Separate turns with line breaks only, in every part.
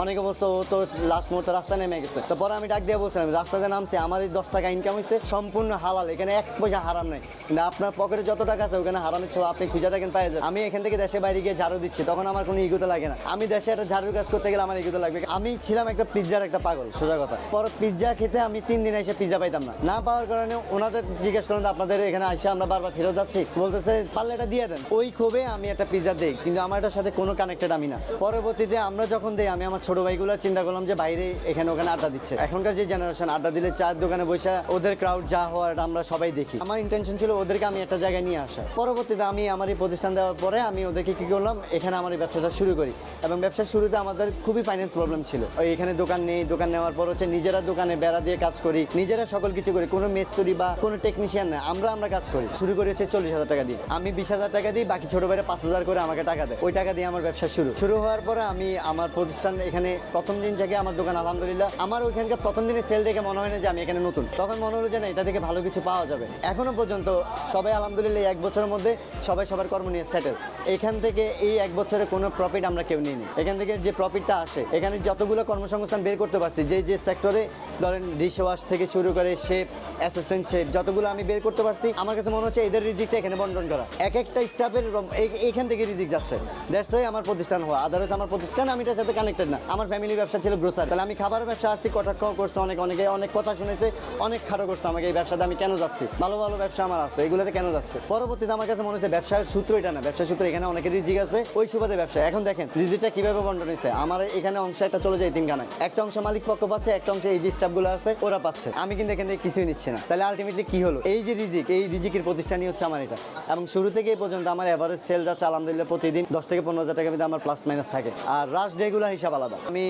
অনেকে বলছে ও তো লাস্ট মুহূর্তে রাস্তা নেমে গেছে। তো পরে আমি ডাক দিয়ে বলছিলাম রাস্তাতে নামছে আমার এই দশ টাকা ইনকাম হয়েছে, সম্পূর্ণ হালাল, এখানে এক পয়সা হারাম নেই। কিন্তু আপনার পকেটে যত টাকা আছে, ওখানে হারামের ছোঁয়া আপনি খুঁজে থাকেন পাই যাবেন। আমি এখান থেকে দেশে বাইরে গিয়ে ঝাড়ু দিচ্ছি, তখন আমার কোনো ইগোতে লাগে না। আমি দেশে একটা ঝাড়ুর কাজ করতে গেলে আমার ইগোতে লাগবে। আমি ছিলাম একটা পিৎজার একটা পাগল, সোজা কথা। পরে পিৎজা খেতে আমি তিন দিন এসে পিৎজা পাইতাম না। না পাওয়ার কারণে ওনাদের জিজ্ঞেস করেন, আপনাদের এখানে এসে আমরা বারবার ফেরত যাচ্ছি? বলতেছে পারলে এটা দিয়ে দেন। ওই ক্ষোভে আমি একটা পিৎজা দিই, কিন্তু আমার এটার সাথে কোনো কানেক্টেড আমি না। পরবর্তীতে আমরা যখন দিই, আমি আমার ছোট ভাইগুলো চিন্তা করলাম যে বাইরে এখানে ওখানে আড্ডা দিচ্ছে। এখনকার যে জেনারেশন আড্ডা দিলে চার দোকানে বসে ওদের ক্রাউড যা হওয়ার আমরা সবাই দেখি। আমার ইন্টেনশন ছিল ওদেরকে আমি একটা জায়গায় নিয়ে আসা। পরবর্তীতে আমি আমার এই প্রতিষ্ঠান দেওয়ার পরে আমি ওদেরকে কি করলাম, এখানে আমার এই ব্যবসাটা শুরু করি। এবং ব্যবসার শুরুতে আমাদের খুবই ফাইন্যান্স প্রবলেম ছিল। ওই এখানে দোকান নেই, দোকান নেওয়ার পর হচ্ছে নিজেরা দোকানে বেড়া দিয়ে কাজ করি, নিজেরা সকল কিছু করি। কোনো মেস্তুরি বা কোনো টেকনিশিয়ান না, আমরা আমরা কাজ করি। শুরু করি হচ্ছে চল্লিশ হাজার টাকা দিয়ে। আমি বিশ হাজার টাকা দিই, বাকি ছোট ভাইরা পাঁচ হাজার করে আমাকে টাকা দেয়। ওই টাকা দিয়ে আমার ব্যবসা শুরু। শুরু হওয়ার পরে আমি আমার প্রতিষ্ঠান এখানে প্রথম দিন থেকে আমার দোকান, আলহামদুলিল্লাহ। আমার ওইখানকার প্রথম দিনে সেল দেখে মনে হয় না যে আমি এখানে নতুন। তখন মনে হলো যে না, এটা থেকে ভালো কিছু পাওয়া যাবে। এখনও পর্যন্ত সবাই আলহামদুলিল্লাহ এক বছরের মধ্যে সবাই সবার কর্ম নিয়ে সেটেল এখান থেকে এই এক বছরে কোনো প্রফিট আমরা কেউ নিইনি। এখান থেকে যে প্রফিটটা আসে, এখানে যতগুলো কর্মসংস্থান বের করতে পারছি, যে যে সেক্টরে ধরেন ডিশ ওয়াশ থেকে শুরু করে শেপ অ্যাসিস্ট্যান্ট শেপ যতগুলো আমি বের করতে পারছি, আমার কাছে মনে হচ্ছে এদের রিজিকটা এখানে বন্টন করা। এক একটা স্টাফের এখান থেকে রিজিক যাচ্ছে। দ্যাটস ওয়াই আমার প্রতিষ্ঠান হওয়া। আদারওয়াইজ আমার প্রতিষ্ঠান আমি এটার সাথে কানেক্টেড না। আমার ফ্যামিলি ব্যবসা ছিল গ্রোসারি তাহলে আমি খাবার ব্যবসা আসছি, কটাক্ষ করছে অনেক, অনেকে অনেক কথা শুনেছে, অনেক খাটো করছে আমাকে এই ব্যবসাতে, আমি কেন যাচ্ছি? ভালো ভালো ব্যবসা আমার আছে, এগুলোতে কেন যাচ্ছে? পরবর্তীতে আমার কাছে মনে হচ্ছে ব্যবসার সূত্র এটা না, ব্যবসার সূত্র এখানে অনেকের রিজিক আছে, ওই সুবাদে ব্যবসা। এখন দেখেন, রিজিকটা কীভাবে বন্টন হয়েছে? আমার এখানে অংশ একটা চলে যায় তিনখানায়। একটা অংশ মালিক পক্ষ পাচ্ছে, একটা অংশ এই যে স্টাফগুলো আছে, ওরা পাচ্ছে। আমি কিন্তু এখান থেকে কিছুই নিচ্ছে না। তাহলে আলটিমেটলি কি হলো? এই যে রিজিক, এই রিজিকের প্রতিষ্ঠানই হচ্ছে আমার এটা। এবং শুরু থেকে এই পর্যন্ত আমার এভারেজ সেল যাচ্ছে আলহামদুলিল্লাহ প্রতিদিন দশ থেকে পনেরো হাজার টাকা মধ্যে আমার প্লাস মাইনাস থাকে। আর রাশ ডেগুলো হিসাব আলাদা। আমি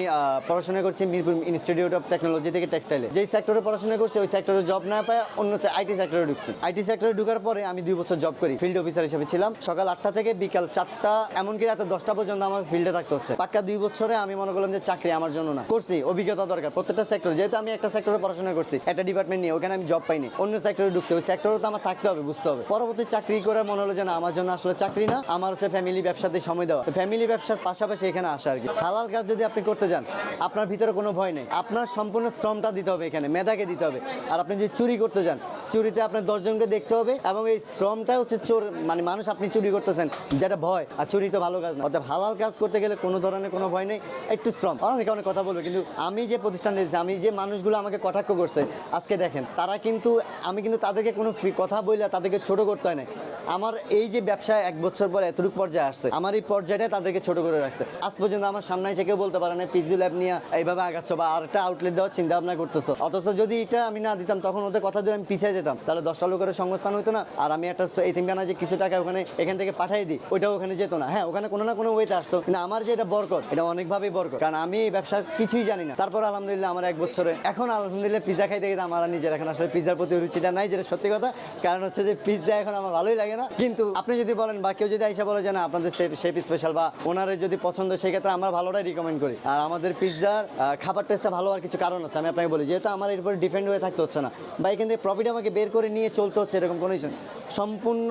পড়াশোনা করছি মিরপুর ইনস্টিটিউট অফ টেকনোলজি থেকে টেক্সটাইলে যেই সেক্টরে পড়াশোনা করছি, ওই সেক্টরে জব না পায়, অন্য আইটি সেক্টরে ঢুকছি। আইটি সেক্টরে ঢুকার পরে আমি দুই বছর জব করি ফিল্ড অফিসার হিসেবে ছিলাম। সকাল আটটা থেকে বিকাল চারটা, এমনকি রাতে দশটা পর্যন্ত আমার ফিল্ডে থাকতে হচ্ছে। পাক্কা দুই বছরে আমি মনে করলাম যে চাকরি আমার জন্য না। করছি, অভিজ্ঞতা দরকার। প্রত্যেকটা সেক্টর যেহেতু আমি একটা সেক্টরে পড়াশোনা করছি, একটা ডিপার্টমেন্ট নিয়ে, ওখানে আমি জব পাইনি। অন্য সেক্টরে ঢুকছি, ওই সেক্টরে তো আমার থাকতে হবে, বুঝতে হবে। পরবর্তী চাকরি করে মনে হলো যে না, আমার জন্য আসলে চাকরি না, আমার হচ্ছে ফ্যামিলি ব্যবসাতে সময় দেওয়া। ফ্যামিলি ব্যবসার পাশাপাশি এখানে আসা আর কি। হালাল কাজ যদি আপনি করতে যান, আপনার ভিতরে কোনো ভয় নেই। আপনার সম্পূর্ণ শ্রমটা দিতে হবে এখানে, মেধাকে দিতে হবে। আর আপনি যদি চুরি করতে যান, চুরিতে আপনার দশজনকে দেখতে হবে এবং এই শ্রমটা হচ্ছে চোর মানে মানুষ আপনি চুরি করতেছেন, যেটা ভয়। আর চুরি তো ভালো কাজ না। অর্থাৎ হালাল কাজ করতে গেলে কোনো ধরনের কোনো ভয় নেই, একটু শ্রম। অনেকে অনেক কথা বলবে, কিন্তু আমি যে প্রতিষ্ঠান দিয়েছি, আমি যে মানুষগুলো আমাকে কটাক্ষ করছে, আজকে দেখেন, তারা কিন্তু, আমি কিন্তু তাদেরকে কোনো কথা বললে তাদেরকে ছোট করতে হয় না। আমার এই যে ব্যবসা এক বছর পর এতটুকু পর্যায়ে আসছে, আমার এই পর্যায়টা তাদেরকে ছোট করে রাখছে। আজ পর্যন্ত আমার সামনে এসে কেউ বলতে পারে পিজি ল্যাব নিয়ে এইভাবে আগাচ্ছ বা আর একটা আউটলেট দেওয়ার চিন্তা ভাবনা করতেছো। অথচ যদি এটা আমি না দিতাম, তখন ওদের কথা দিয়ে আমি পিছিয়ে যেতাম। তাহলে দশটা লোকের সংস্থান হতো না। আর আমি একটা এতিমখানা যে কিছু টাকা ওখানে এখান থেকে পাঠিয়ে দিই, ওইটাও ওখানে যেত না। হ্যাঁ ওখানে কোনো না কোনো ওয়েতে আসতো। কিন্তু আমার যে এটা বরকত, এটা অনেকভাবেই বরকত। কারণ আমি এই ব্যবসার কিছুই জানি না। তারপর আলহামদুলিল্লাহ আমার এক বছরে, এখন আলহামদুলিল্লাহ পিজা খাইতে গেলে আমার নিজের এখন আসলে পিজার প্রতি রুচিটা নাই, যেটা সত্যি কথা। কারণ হচ্ছে যে পিজা এখন আমার ভালোই লাগে না। কিন্তু আপনি যদি বলেন বা কেউ যদি আইসা বলে যে, না, আপনাদের শেপ স্পেশাল বা ওনারের যদি পছন্দ, সেক্ষেত্রে আমরা ভালোটাই রিকমেন্ড করি। আর আমাদের পিৎজার খাবার টেস্টটা ভালো আর কিছু কারণ আছে, আমি আপনাকে বলি, যেহেতু আমার এর উপরে ডিপেন্ড হয়ে থাকতে হচ্ছে না। বা এখান থেকে প্রফিট আমাকে বের করে নিয়ে চলতে হচ্ছে, এরকম কোনো না। সম্পূর্ণ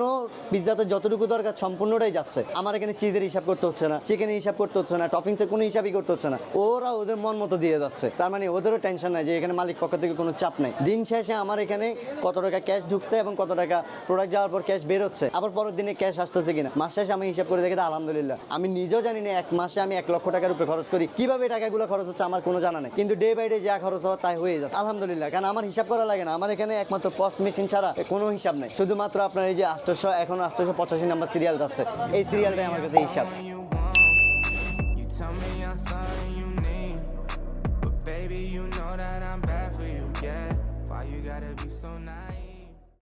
পিৎজাতে যতটুকু দরকার সম্পূর্ণটাই যাচ্ছে। আমার এখানে চিজের হিসাব করতে হচ্ছে না চিকেনের হিসাব করতে হচ্ছে না টপিংসের কোনো হিসাবই করতে হচ্ছে না। ওরা ওদের মন মতো দিয়ে যাচ্ছে। তার মানে ওদেরও টেনশন নাই যে এখানে মালিক পক্ষ থেকে কোনো চাপ নাই। দিন শেষে আমার এখানে কত টাকা ক্যাশ ঢুকছে এবং কত টাকা প্রোডাক্ট যাওয়ার পর ক্যাশ বের হচ্ছে, আবার পরের দিনে ক্যাশ আসতেছে কিনা? মাস শেষে আমি হিসাব করে দেখি আলহামদুলিল্লাহ। আমি নিজেও জানি না, এক মাসে আমি এক লক্ষ টাকার উপরে খরচ করি। কীভাবে টাকাগুলো খরচ হচ্ছে আমার কোনো জানা নেই। কিন্তু ডে বাই ডে যা খরচ হওয়া তাই হয়ে যাচ্ছে। আলহামদুলিল্লাহ কারণ আমার হিসাব করা লাগে না। আমার এখানে একমাত্র পস মেশিন ছাড়া কোনো হিসাব নেই। শুধুমাত্র আপনার এই যে আষ্টশো এখন আষ্টশো পঁচাশি নাম্বার সিরিয়াল যাচ্ছে। এই সিরিয়ালটাই আমার কাছে হিসাব।
Baby, you know that I'm bad for you, yeah. Why you gotta be so nice?